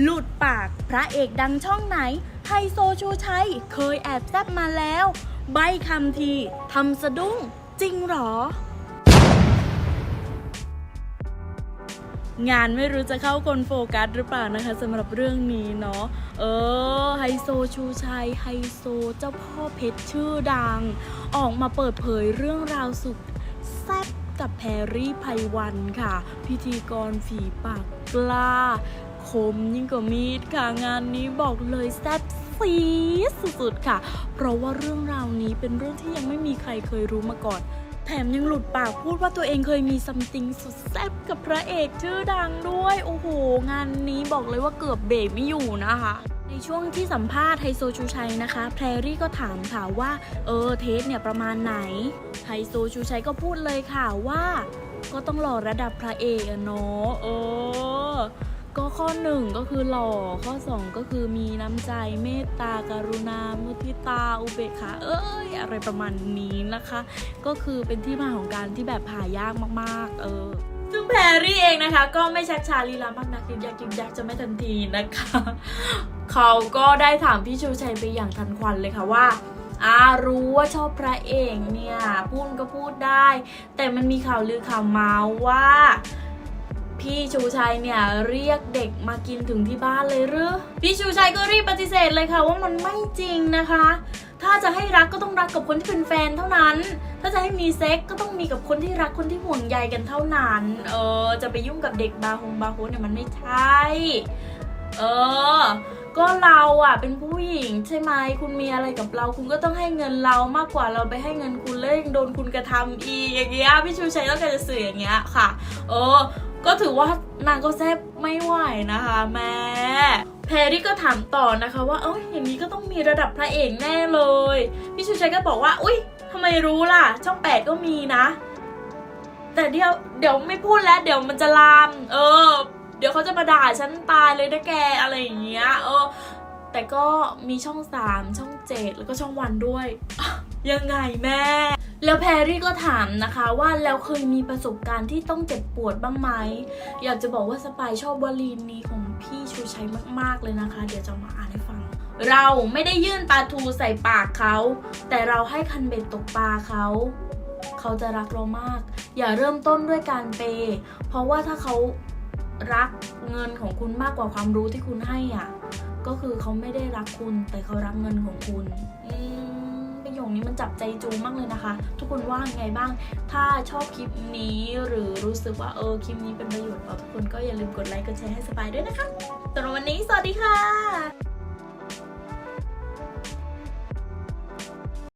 หลุดปากพระเอกดังช่องไหนไฮโซชูชัยเคยแอบแซบมาแล้ว ใบคำทีทำสะดุ้งจริงหรอ งานไม่รู้จะเข้าคนโฟกัสหรือเปล่านะคะสำหรับเรื่องนี้เนาะเออไฮโซชูชัยไฮโซเจ้าพ่อเพชรชื่อดัง ออกมาเปิดเผยเรื่องราวสุดแซ่บกับแพรรี่ไพวันค่ะ พิธีกรฝีปากกล้า คมยิ่งกว่ามีดค่ะงานนี้บอกเลยแซ่บซีสุดๆค่ะ เพราะว่าเรื่องราวนี้เป็นเรื่องที่ยังไม่มีใครเคยรู้มาก่อน แถมยังหลุดปากพูดว่าตัวเองเคยมีซัมติงสุดแซ่บกับพระเอกชื่อดังด้วย โอ้โห งานนี้บอกเลยว่าเกือบเบรกไม่อยู่นะคะในช่วงที่สัมภาษณ์ไฮโซชูชัยนะคะ แพรรี่ก็ถามค่ะว่า เออเทสเนี่ยประมาณไหน ไฮโซชูชัยก็พูดเลยค่ะว่า ก็ต้องหล่อระดับพระเอกอะเนาะเออ ก็ข้อหนึ่งก็คือหล่อข้อสองก็คือมีน้ำใจเมตตาการุณา มุทิตา อุเบกขาเอ้ยอะไรประมาณนี้นะคะ ก็คือเป็นที่มาของการที่แบบหายากมากๆ เออซึ่งแพรรี่เองนะคะ ก็ไม่ชักชาลีลามากนักยึกยักยึกยักจะไม่ทันทีนะคะ เขาก็ได้ถามพี่ชูชัยไปอย่างทันควันเลยค่ะว่าอารู้ว่าชอบพระเอกเนี่ยพูดก็พูดได้ แต่มันมีข่าวลือข่าวเมาว่า พี่ชูชัยเนี่ยเรียกเด็กมากินถึงที่บ้านเลยหรือ พี่ชูชัยก็รีบปฏิเสธเลยค่ะว่ามันไม่จริงนะคะ ถ้าจะให้รักก็ต้องรักกับคนที่เป็นแฟนเท่านั้น ถ้าจะให้มีเซ็กก็ต้องมีกับคนที่รักคนที่ห่วงใยกันเท่านั้น เออ จะไปยุ่งกับเด็กบาฮงบาร์โฮเนี่ยมันไม่ใช่ เออ ก็เราอะเป็นผู้หญิงใช่ไหมคุณมีอะไรกับเรา คุณก็ต้องให้เงินเรามากกว่าเราไปให้เงินคุณแล้วยังโดนคุณกระทำอีกอย่างเงี้ยพี่ชูชัยต้องการจะสื่ออย่างเงี้ยค่ะ เออ ก็ถือว่านางก็แซบไม่ไหวนะคะแม่แพรรี่ก็ถามต่อนะคะว่าเอ้ยอย่างนี้ก็ต้องมีระดับพระเอกแน่เลย พี่ชูชัยก็บอกว่าอุ้ยทำไมรู้ล่ะ ช่องแปดก็มีนะ แต่เดี๋ยวเดี๋ยวไม่พูดแล้ว เดี๋ยวมันจะลาม เออ เดี๋ยวเขาจะมาด่าฉันตายเลยนะแกอะไรอย่างเงี้ย เออ แต่ก็มีช่องสามช่องเจ็ดแล้วก็ช่องวันด้วย ยังไงแม่ แล้วแพรรี่ก็ถามนะคะว่าแล้วเคยมีประสบการณ์ที่ต้องเจ็บปวดบ้างไหม อยากจะบอกว่าสปายชอบวลีนนี้ของพี่ชูชัยมากๆเลยนะคะ เดี๋ยวจะมาอ่านให้ฟัง เราไม่ได้ยื่นปลาทูใส่ปากเขา แต่เราให้คันเบ็ดตกปลาเขาเขาจะรักเรามาก อย่าเริ่มต้นด้วยการเปย์เพราะว่าถ้าเขารักเงินของคุณมากกว่าความรู้ที่คุณให้อะ ก็คือเขาไม่ได้รักคุณแต่เขารักเงินของคุณ อืม ยคนี้มันจับใจจูมากเลยนะคะ ทุกคนว่าไงบ้าง ถ้าชอบคลิปนี้หรือรู้สึกว่าเออคลิปนี้เป็นประโยชน์ต่อทุกคนก็อย่าลืมกดไลค์กดแชร์ให้สปายด้วยนะคะสำหรับวันนี้สวัสดีค่ะ